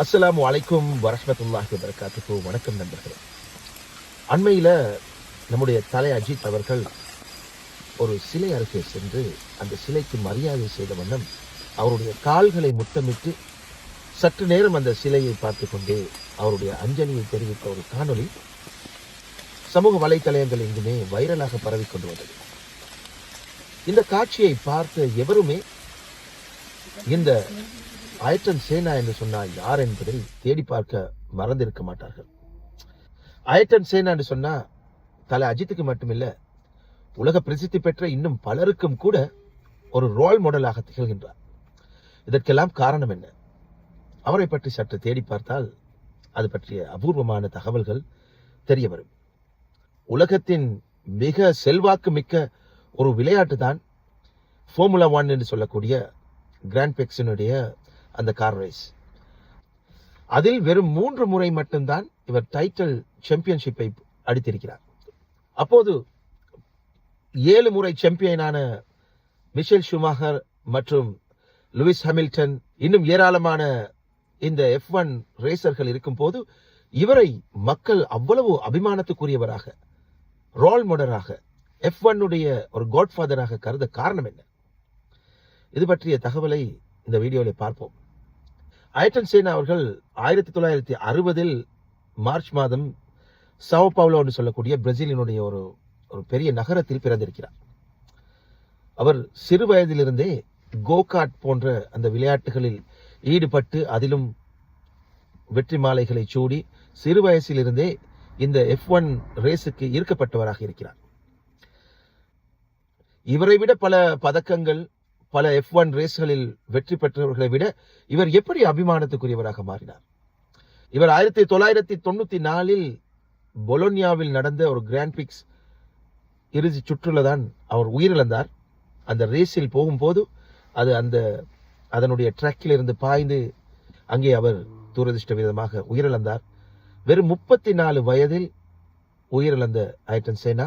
அஸ்ஸலாமு அலைக்கும் வரஹ்மத்துல்லாஹி வரகாத்துக்கு வணக்கம் நண்பர்களே. அண்மையில் நம்முடைய தலை அஜித் அவர்கள் ஒரு சிலை அருகே சென்று அந்த சிலைக்கு மரியாதை செய்த வண்ணம் அவருடைய கால்களை முத்தமிட்டு சற்று நேரம் அந்த சிலையை பார்த்து கொண்டே அவருடைய அஞ்சலியை தெரிவித்த ஒரு காணொளி சமூக வலைத்தளங்கள் எங்குமே வைரலாக பரவிக் கொண்டு வந்தது. இந்த காட்சியை பார்த்த எவருமே இந்த அயட்டன் சேனா என்று சொன்னால் யார் என்பதை தேடி பார்க்க மறந்திருக்க மாட்டார்கள். அயட்டன் சேனா என்று சொன்னால் தலை அஜித்துக்கு மட்டுமில்லை உலக பிரசித்தி பெற்ற இன்னும் பலருக்கும் கூட ஒரு ரோல் மாடலாக திகழ்கின்றார். இதற்கெல்லாம் காரணம் என்ன? அவரை பற்றி சற்று தேடி பார்த்தால் அது பற்றிய அபூர்வமான தகவல்கள் தெரிய வரும். உலகத்தின் மிக செல்வாக்கு மிக்க ஒரு விளையாட்டு தான் ஃபார்முலா ஒன் என்று சொல்லக்கூடிய கிராண்ட் பெக்ஸினுடைய அந்த கார் ரேஸ் அதில் வெறும் மூன்று முறை மட்டும்தான் இவர் டைட்டில் சாம்பியன்ஷிப்பை அடித்திருக்கிறார். அப்போது ஏழு முறை சாம்பியனான மிஷேல் ஷுமாகர் மற்றும் லூயிஸ் ஹமில்டன் இன்னும் ஏராளமான இந்த எஃப் ஒன் ரேசர்கள் இருக்கும் போது இவரை மக்கள் அவ்வளவு அபிமானத்துக்குரியவராக ரோல் மாடலாக எஃப் ஒன்னுடைய ஒரு காட்ஃபாதராக கருத காரணம் என்ன? இது பற்றிய தகவலை இந்த வீடியோவில் பார்ப்போம். ஐட்டன் சேன் அவர்கள் ஆயிரத்தி தொள்ளாயிரத்தி அறுபதில் மார்ச் மாதம் சவ பவுலோ என்று சொல்லக்கூடிய பிரேசிலினுடைய ஒரு ஒரு பெரிய நகரத்தில் பிறந்திருக்கிறார். அவர் சிறு வயதிலிருந்தே கோகாட் போன்ற அந்த விளையாட்டுகளில் ஈடுபட்டு அதிலும் வெற்றி மாலைகளை சூடி சிறு வயசிலிருந்தே இந்த எஃப் ஒன் ரேஸுக்கு ஈர்க்கப்பட்டவராக இருக்கிறார். இவரை விட பல பதக்கங்கள் பல எஃப் ஒன் ரேஸ்களில் வெற்றி பெற்றவர்களை விட இவர் எப்படி அபிமானத்துக்குரியவராக மாறினார்? இவர் ஆயிரத்தி தொள்ளாயிரத்தி தொண்ணூற்றி நாலில் பொலோனியாவில் நடந்த ஒரு கிராண்ட் பிக்ஸ் இறுதி சுற்றுல தான் அவர் உயிரிழந்தார். அந்த ரேஸில் போகும்போது அது அந்த அதனுடைய ட்ராக்கில் இருந்து பாய்ந்து அங்கே அவர் துரதிருஷ்ட விதமாக உயிரிழந்தார். வெறும் முப்பத்தி நாலு வயதில் உயிரிழந்த ஐட்டன் சேனா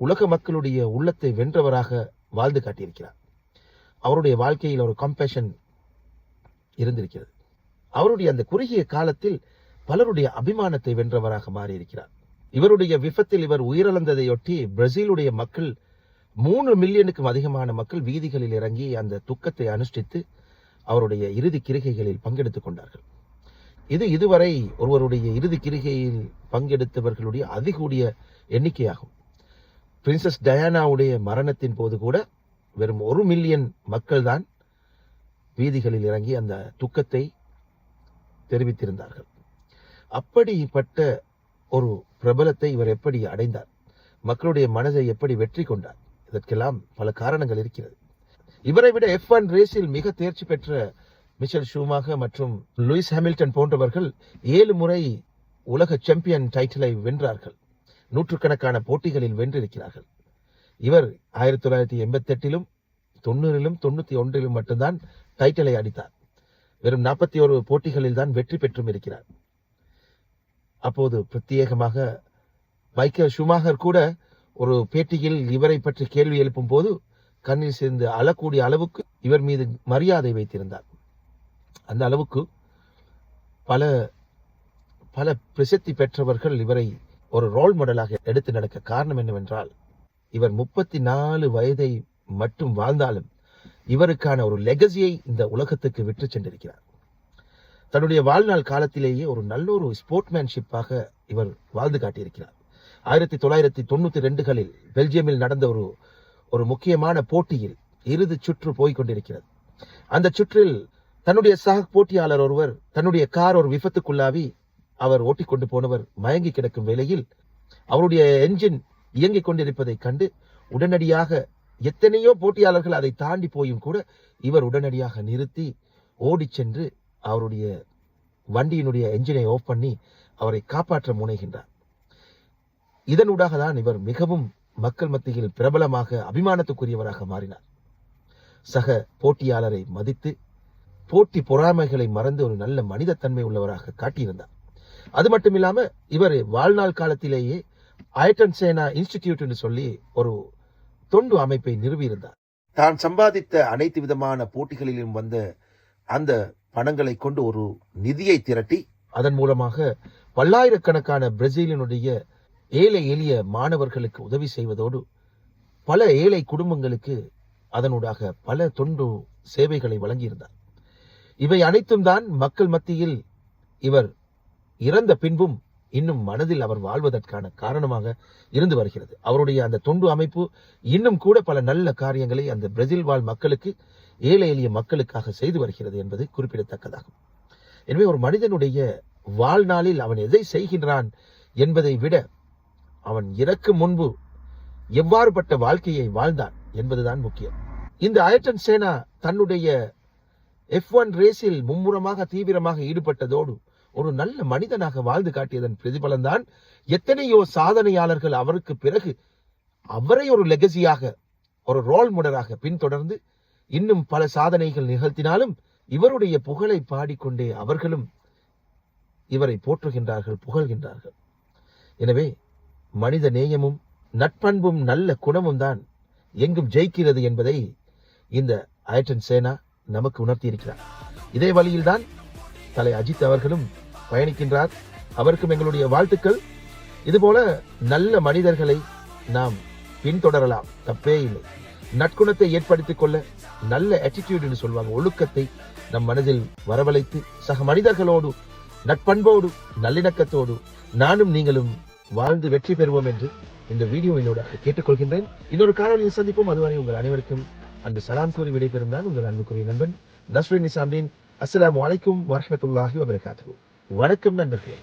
உலக மக்களுடைய உள்ளத்தை வென்றவராக வாழ்ந்து காட்டியிருக்கிறார். அவருடைய வாழ்க்கையில் ஒரு கம்பேஷன் இருந்திருக்கிறது. அவருடைய அந்த குறுகிய காலத்தில் பலருடைய அபிமானத்தை வென்றவராக மாறியிருக்கிறார். இவருடைய விபத்தில் இவர் உயிரிழந்ததையொட்டி பிரேசிலுடைய மக்கள் மூணு மில்லியனுக்கும் அதிகமான மக்கள் வீதிகளில் இறங்கி அந்த துக்கத்தை அனுஷ்டித்து அவருடைய இறுதி கிரிகைகளில் பங்கெடுத்துக் கொண்டார்கள். இது இதுவரை ஒருவருடைய இறுதி கிரிகையில் பங்கெடுத்தவர்களுடைய அதிகூடிய எண்ணிக்கையாகும். பிரின்சஸ் டயானாவுடைய மரணத்தின் போது கூட வெறும் ஒரு மில்லியன் மக்கள் தான் வீதிகளில் இறங்கி அந்த துக்கத்தை தெரிவித்திருந்தார்கள். அப்படிப்பட்ட ஒரு பிரபலத்தை இவர் எப்படி அடைந்தார்? மக்களுடைய மனதை எப்படி வெற்றி கொண்டார்? இதற்கெல்லாம் பல காரணங்கள் இருக்கிறது. இவரை விட எஃப் ஒன் ரேஸில் மிக தேர்ச்சி பெற்ற மிஷல் ஷூமாக மற்றும் லூயிஸ் ஹாமில்டன் போன்றவர்கள் ஏழு முறை உலக சாம்பியன் டைட்டிலை வென்றார்கள். நூற்றுக்கணக்கான போட்டிகளில் வென்றிருக்கிறார்கள். இவர் ஆயிரத்தி தொள்ளாயிரத்தி எண்பத்தெட்டிலும் தொண்ணூறிலும் தொண்ணூற்றி ஒன்றிலும் மட்டும்தான் டைட்டிலை அடித்தார். வெறும் நாற்பத்தி ஒரு போட்டிகளில் தான் வெற்றி பெற்றும் இருக்கிறார். அப்போது பிரத்யேகமாக மைக்கேல் ஷுமாகர் கூட ஒரு பேட்டியில் இவரை பற்றி கேள்வி எழுப்பும் போது கண்ணில் சேர்ந்து அழக்கூடிய அளவுக்கு இவர் மீது மரியாதை வைத்திருந்தார். அந்த அளவுக்கு பல பல பிரசித்தி பெற்றவர்கள் இவரை ஒரு ரோல் மாடலாக எடுத்து நடக்க காரணம் என்னவென்றால் இவர் முப்பத்தி நாலு வயதை மட்டும் வாழ்ந்தாலும் இவருக்கான ஒரு லெகசியை இந்த உலகத்துக்கு விற்று சென்றிருக்கிறார். தன்னுடைய வாழ்நாள் காலத்திலேயே ஒரு நல்ல ஒரு ஸ்போர்ட்மேன்ஷிப்பாக இவர் வாழ்ந்து காட்டியிருக்கிறார். ஆயிரத்தி தொள்ளாயிரத்தி தொண்ணூத்தி ரெண்டுகளில் பெல்ஜியமில் நடந்த ஒரு ஒரு முக்கியமான போட்டியில் இறுதி சுற்று போய்க் கொண்டிருக்கிறது. அந்த சுற்றில் தன்னுடைய சக போட்டியாளர் ஒருவர் தன்னுடைய கார் ஒரு விபத்துக்குள்ளாவி அவர் ஓட்டிக்கொண்டு போனவர் மயங்கி கிடக்கும் வேளையில் அவருடைய என்ஜின் இயங்கிக் கொண்டிருப்பதைக் கண்டு உடனடியாக எத்தனையோ போட்டியாளர்கள் அதை தாண்டி போயும் கூட இவர் உடனடியாக நிறுத்தி ஓடி சென்று அவருடைய வண்டியினுடைய என்ஜினை ஆஃப் பண்ணி அவரை காப்பாற்ற முனைகின்றார். இதனூடாக தான் இவர் மிகவும் மக்கள் மத்தியில் பிரபலமாக அபிமானத்துக்குரியவராக மாறினார். சக போட்டியாளரை மதித்து போட்டி பொறாமைகளை மறந்து ஒரு நல்ல மனிதத்தன்மை உள்ளவராக காட்டியிருந்தார். அது மட்டும் இல்லாம இவர் வாழ்நாள் காலத்திலேயே ஐட்டன் சேனா இன்ஸ்டிடியூட் என்று சொல்லி ஒரு தொண்டு அமைப்பை நிறுவியிருந்தார். தான் சம்பாதித்த அனைத்து விதமான போட்டிகளிலும் வந்த அந்த பணங்களை கொண்டு ஒரு நிதியை திரட்டி அதன் மூலமாக பல்லாயிரக்கணக்கான பிரேசிலினுடைய ஏழை எளிய மாணவர்களுக்கு உதவி செய்வதோடு பல ஏழை குடும்பங்களுக்கு அதனூடாக பல தொண்டு சேவைகளை வழங்கியிருந்தார். இவை அனைத்தும் தான் மக்கள் மத்தியில் இவர் இறந்த பின்பும் இன்னும் மனதில் அவர் வாழ்வதற்கான காரணமாக இருந்து வருகிறது. அவருடைய அந்த தொண்டு அமைப்பு இன்னும் கூட பல நல்ல காரியங்களை அந்த பிரேசில் வாழ் மக்களுக்கு ஏழை எளிய மக்களுக்காக செய்து வருகிறது என்பது குறிப்பிடத்தக்கதாகும். எனவே ஒரு மனிதனுடைய வாழ்நாளில் அவன் எதை செய்கின்றான் என்பதை விட அவன் இறக்கும் முன்பு எவ்வாறுபட்ட வாழ்க்கையை வாழ்ந்தான் என்பதுதான் முக்கியம். இந்த அயட்டன் சேனா தன்னுடைய எஃப் ஒன் ரேஸில் மும்முரமாக தீவிரமாக ஈடுபட்டதோடு ஒரு நல்ல மனிதனாக வாழ்ந்து காட்டியதன் பிரதிபலன்தான் எத்தனையோ சாதனையாளர்கள் அவருக்கு பிறகு அவரை ஒரு லெகசியாக ஒரு ரோல் மாடலாக பின்தொடர்ந்து இன்னும் பல சாதனைகள் நிகழ்த்தினாலும் இவருடைய புகழை பாடிக்கொண்டே அவர்களும் இவரை போற்றுகின்றார்கள் புகழ்கின்றார்கள். எனவே மனித நேயமும் நட்பண்பும் நல்ல குணமும் தான் எங்கும் ஜெயிக்கிறது என்பதை இந்த அயட்டன் சேனா நமக்கு உணர்த்தியிருக்கிறார். இதே வழியில்தான் தலை அஜித் அவர்களும் பயணிக்கின்றார். அவருக்கும் எங்களுடைய வாழ்த்துக்கள். இதுபோல நல்ல மனிதர்களை நாம் பின்தொடரலாம். தப்பே இல்லை. நற்குணத்தை ஏற்படுத்திக் கொள்ள நல்ல attitude சொல்வாங்க ஒழுக்கத்தை நம் மனதில் வரவழைத்து சக மனிதர்களோடு நட்பண்போடு நல்லிணக்கத்தோடு நானும் நீங்களும் வாழ்ந்து வெற்றி பெறுவோம் என்று இந்த வீடியோவினோட கேட்டுக்கொள்கின்றேன். இன்னொரு காணொலியை சந்திப்போம். அதுவரை உங்கள் அனைவருக்கும் அன்று சலாம் கூறி விடைபெறும் தான் உங்கள் அன்புக்குரிய நண்பன் நஸ்ரின் நிசாம்தீன் அஸ்லாம் வலைக்கும் வரமத்துல்லாஹி வபரகாத்து வணக்கம் நண்பர்களே.